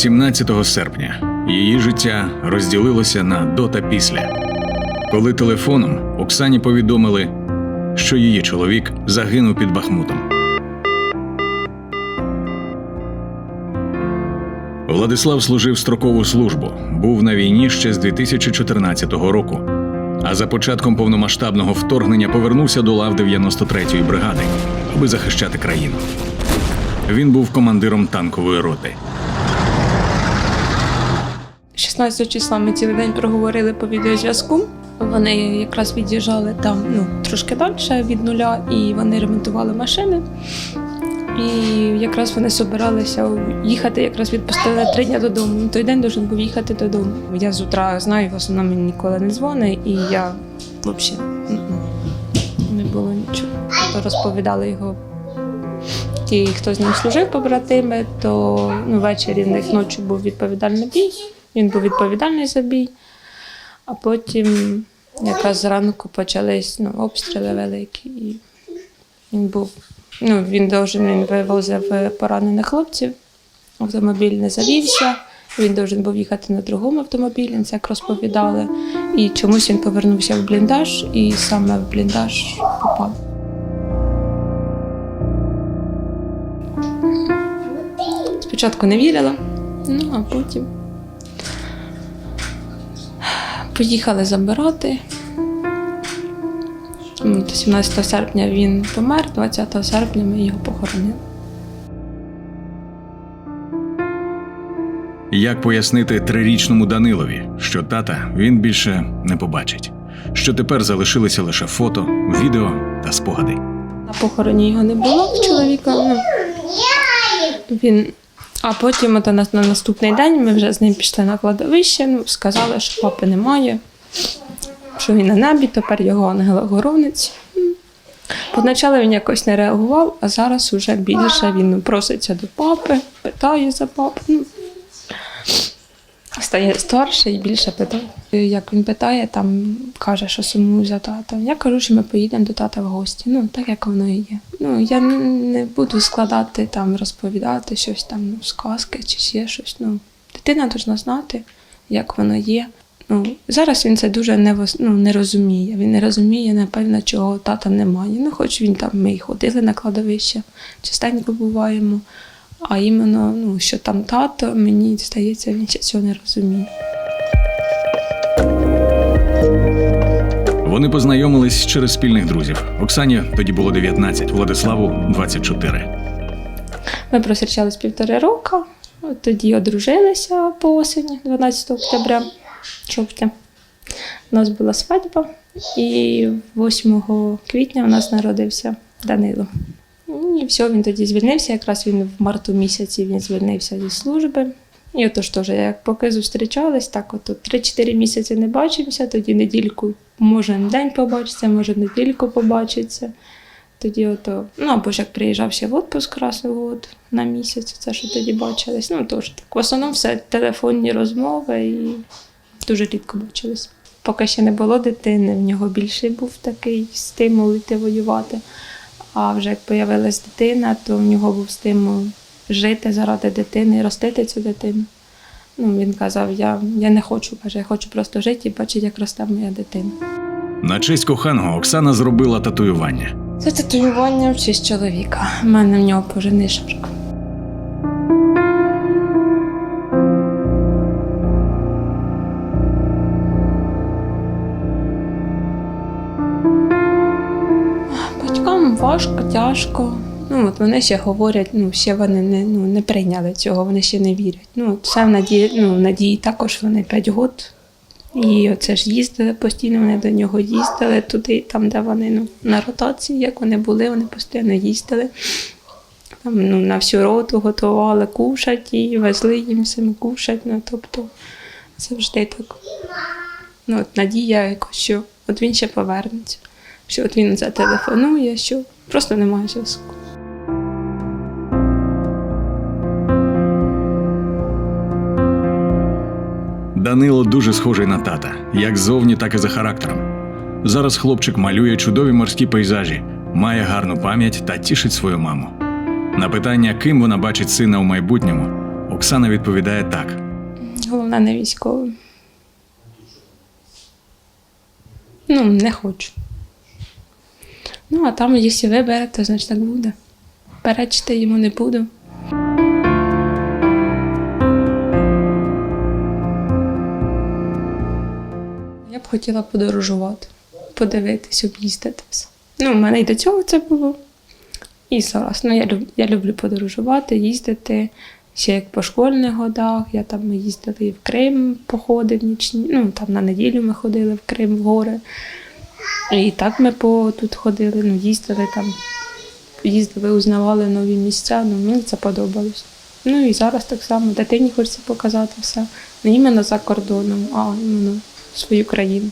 17 серпня її життя розділилося на до та після. Коли телефоном Оксані повідомили, що її чоловік загинув під Бахмутом. Владислав служив строкову службу, був на війні ще з 2014 року. А за початком повномасштабного вторгнення повернувся до лав 93-ї бригади, аби захищати країну. Він був командиром танкової роти. 16 числа ми цілий день проговорили по відеозв'язку. Вони якраз від'їжджали там ну, трошки далі від нуля, і вони ремонтували машини. І якраз вони збиралися їхати, якраз відпустили три дні додому. На той день должен був їхати додому. Я з утра знаю, в основному він ніколи не дзвонить, і я взагалі не було нічого. То розповідали його ті, хто з ним служив побратими, то ну, ввечері в них ночі був відповідальний бій. Він був відповідальний за бій. А потім якраз зранку почались ну, обстріли великі. І він був, ну, він должен, він вивозив поранених хлопців, автомобіль не завівся. Він должен був їхати на другому автомобілі, це як розповідали. І чомусь він повернувся в бліндаж, і саме в бліндаж попав. Спочатку не вірила, ну а потім поїхали забирати. М, 17 серпня він помер, 20 серпня ми його похоронили. Як пояснити трирічному Данилові, що тата він більше не побачить, що тепер залишилися лише фото, відео та спогади. На похороні його не було чоловіка. Ну, він... А потім от на, на наступний день ми вже з ним пішли на кладовище, ну, сказали, що папи немає, що він на небі, тепер його ангел-охоронець. Поначалу він якось не реагував, а зараз вже більше він проситься до папи, питає за папу. Ну, стає старше і більше питає. Як він питає, там каже, що сумую за татом. Я кажу, що ми поїдемо до тата в гості. Ну, так як воно і є. Ну, я не буду складати там, розповідати щось там, ну, сказки чи ще щось. Ну, дитина повинна знати, як воно є. Ну, зараз він це дуже не, ну, не розуміє. Він не розуміє, напевно, чого тата немає. Ну, хоч він там, ми й ходили на кладовище, частенько буваємо. А іменно, ну, що там тато, мені здається, він ще цього не розуміє. Вони познайомились через спільних друзів. Оксані тоді було 19, Владиславу 24. Ми просрічались півтори року, тоді одружилися по осені, 12 октября, жовтня. У нас була свадьба, і 8 квітня у нас народився Данило. І все, він тоді звільнився. Якраз він в марту місяці він звільнився зі служби. І отож теж, як поки зустрічались, так от 3-4 місяці не бачимося, тоді недільку можемо день побачитися, може недільку побачитися. Тоді ото, ну або ж як приїжджав ще в отпуск раз год на місяць, це що тоді бачились. Ну теж так. В основному все телефонні розмови і дуже рідко бачились. Поки ще не було дитини, в нього більше був такий стимул йти воювати. А вже як появилась дитина, то в нього був стимул жити заради дитини і ростити цю дитину. Ну, він казав, я, я не хочу, каже, я хочу просто жити і бачити, як росте моя дитина. На честь коханого Оксана зробила татуювання. Це татуювання в честь чоловіка. У мене в нього пожений шарк. Важко, тяжко. Ну, от вони ще говорять, ну, ще вони не, ну, не прийняли цього, вони ще не вірять. Ну, от в надії, ну, в надії також вони 5 років. І оце ж їздили постійно, вони до нього їздили туди, там, де вони ну, на ротації, як вони були, вони постійно їздили. Там, ну, на всю роту готували кушать і везли їм всім кушать. Ну, тобто завжди так. Ну, от надія якось, що от він ще повернеться, що от він зателефонує, що просто немає зв'язку. Данило дуже схожий на тата, як ззовні, так і за характером. Зараз хлопчик малює чудові морські пейзажі, має гарну пам'ять та тішить свою маму. На питання, ким вона бачить сина у майбутньому, Оксана відповідає так: Головне не військовим. Ну, не хочу. Ну, а там, якщо вибере, то значить так буде. Перечити йому не буду. Я б хотіла подорожувати, подивитись, об'їздити все. Ну, у мене і до цього це було. І зараз. Ну, я, я люблю подорожувати, їздити. Ще як по школьних годах, я там ми їздили і в Крим, походи в нічні. Ну, там на неділю ми ходили в Крим в гори. І так ми по тут ходили, ну, їздили там, їздили, узнавали нові місця, ну мені це подобалось. Ну і зараз так само дитині хочеться показати все. Не іменно за кордоном, а іменно свою країну.